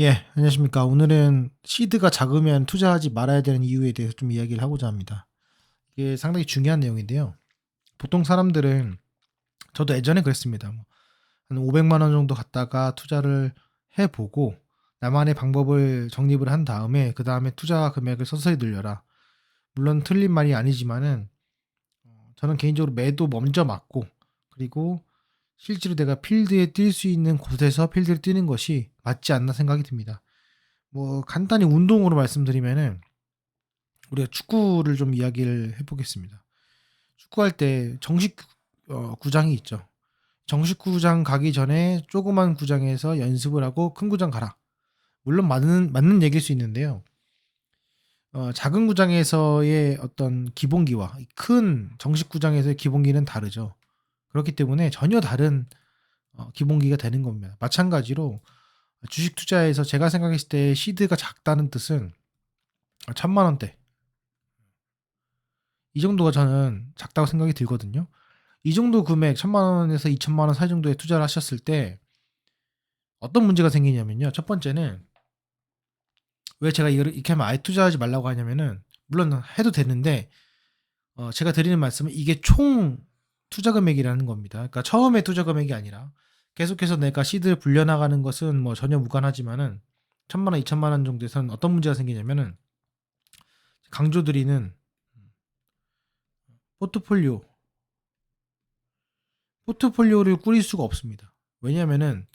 예, 안녕하십니까. 오늘은 시드가 작으면 투자하지 말아야 되는 이유에 대해서 좀 이야기를 하고자 합니다. 이게 상당히 중요한 내용인데요. 보통 사람들은 저도 예전에 그랬습니다. 뭐, 한 500만 원 정도 갖다가 투자를 해보고 나만의 방법을 정립을 한 다음에 그 다음에 투자 금액을 서서히 늘려라. 물론 틀린 말이 아니지만은 어, 저는 개인적으로 매도 먼저 맞고 그리고 실제로 내가 필드에 뛸 수 있는 곳에서 필드를 뛰는 것이 맞지 않나 생각이 듭니다. 뭐 간단히 운동으로 말씀드리면은 우리가 축구를 좀 이야기를 해보겠습니다. 축구할 때 정식 어, 구장이 있죠. 정식 구장 가기 전에 조그만 구장에서 연습을 하고 큰 구장 가라. 물론 맞는 맞는 얘기일 수 있는데요. 어, 작은 구장에서의 어떤 기본기와 큰 정식 구장에서의 기본기는 다르죠. 그렇기 때문에 전혀 다른 어, 기본기가 되는 겁니다. 마찬가지로 주식 투자에서 제가 생각했을 때 시드가 작다는 뜻은 천만 원대 이 정도가 저는 작다고 생각이 들거든요. 이 정도 금액 천만 원에서 이천만 원 사이 정도에 투자를 하셨을 때 어떤 문제가 생기냐면요. 첫 번째는 왜 제가 이렇게 하면 아예 투자하지 말라고 하냐면은 물론 해도 되는데 어 제가 드리는 말씀은 이게 총 투자 금액이라는 겁니다. 그러니까 처음에 투자 금액이 아니라 계속해서 내가 시드를 불려나가는 것은 뭐 전혀 무관하지만은 천만 원, 이천만 원 정도에서는 어떤 문제가 생기냐면은 강조드리는 포트폴리오 포트폴리오를 꾸릴 수가 없습니다. 왜냐하면은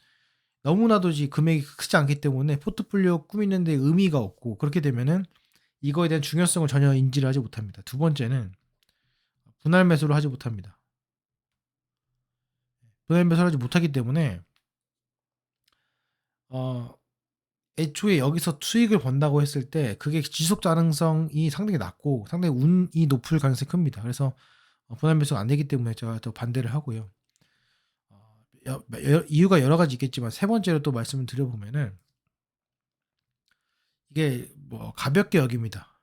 너무나도 이 금액이 크지 않기 때문에 포트폴리오 꾸미는데 의미가 없고 그렇게 되면은 이거에 대한 중요성을 전혀 인지를 하지 못합니다. 두 번째는 분할 매수를 하지 못합니다. 분할 매수를 하지 못하기 때문에 어 애초에 여기서 수익을 번다고 했을 때 그게 지속 가능성이 상당히 낮고 상당히 운이 높을 가능성이 큽니다. 그래서 어, 분할 매수가 안 되기 때문에 제가 또 반대를 하고요. 어, 여, 여, 이유가 여러 가지 있겠지만 세 번째로 또 말씀을 드려보면은 이게 뭐 가볍게 여깁니다.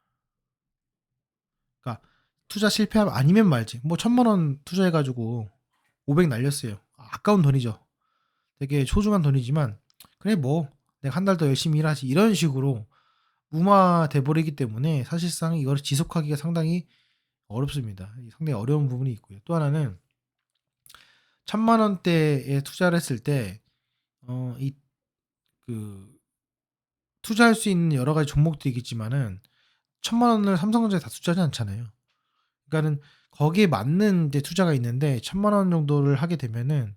그러니까 투자 실패하면 아니면 말지. 뭐 천만 원 투자해가지고 500 날렸어요. 아까운 돈이죠. 되게 소중한 돈이지만 그래 뭐 내가 한 달 더 열심히 일하지 이런 식으로 무마돼 버리기 때문에 사실상 이걸 지속하기가 상당히 어렵습니다. 상당히 어려운 부분이 있고요. 또 하나는 천만 원대에 투자를 했을 때 어 이 그 투자할 수 있는 여러 가지 종목들이 있겠지만은 천만 원을 삼성전자에 다 투자하지 않잖아요. 그러니까는 거기에 맞는 이제 투자가 있는데 천만 원 정도를 하게 되면은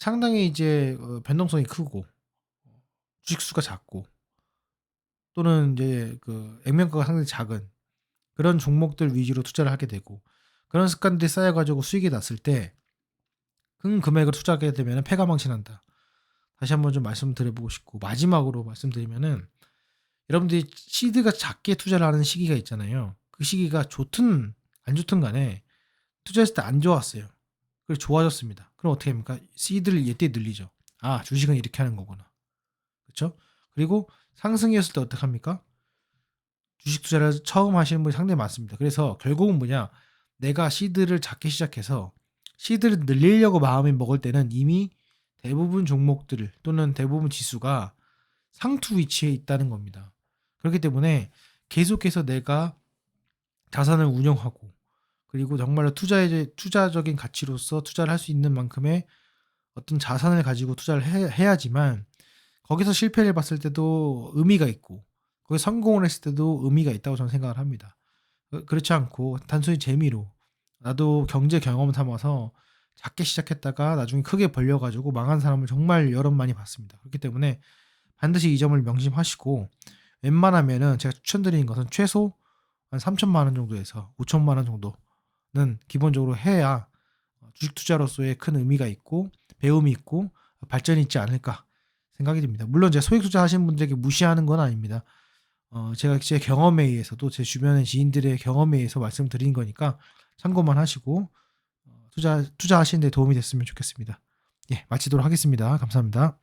상당히 이제 어 변동성이 크고 주식 수가 작고 또는 이제 그 액면가가 상당히 작은 그런 종목들 위주로 투자를 하게 되고 그런 습관들이 쌓여 가지고 수익이 났을 때 큰 금액을 투자하게 되면은 패가망신한다. 다시 한번 좀 말씀드려 보고 싶고 마지막으로 말씀드리면은 여러분들이 시드가 작게 투자를 하는 시기가 있잖아요. 그 시기가 좋든 안 좋든 간에 투자했을 때 안 좋았어요. 그래서 좋아졌습니다. 그럼 어떻게 합니까? 시드를 예때 늘리죠. 아, 주식은 이렇게 하는 거구나. 그렇죠? 그리고 상승이었을 때 어떻게 합니까? 주식 투자를 처음 하시는 분이 상당히 많습니다. 그래서 결국은 뭐냐? 내가 시드를 작게 시작해서 시드를 늘리려고 마음이 먹을 때는 이미 대부분 종목들 또는 대부분 지수가 상투 위치에 있다는 겁니다. 그렇기 때문에 계속해서 내가 자산을 운영하고 그리고 정말로 투자의 투자적인 가치로서 투자를 할 수 있는 만큼의 어떤 자산을 가지고 투자를 해, 야지만 거기서 실패를 봤을 때도 의미가 있고 거기 성공을 했을 때도 의미가 있다고 저는 생각을 합니다. 어, 그렇지 않고 단순히 재미로 나도 경제 경험 삼아서 작게 시작했다가 나중에 크게 벌려가지고 망한 사람을 정말 여러 많이 봤습니다. 그렇기 때문에 반드시 이 점을 명심하시고 웬만하면은 제가 추천드리는 것은 최소 한 3천만 원 정도에서 5천만 원 정도는 기본적으로 해야 주식 투자로서의 큰 의미가 있고 배움이 있고 발전이 있지 않을까 생각이 듭니다. 물론 제 소액 투자 하시는 분들에게 무시하는 건 아닙니다. 어, 제가 제 경험에 의해서도 제 주변의 지인들의 경험에 의해서 말씀드린 거니까 참고만 하시고 어, 투자 투자하시는 데 도움이 됐으면 좋겠습니다. 예, 마치도록 하겠습니다. 감사합니다.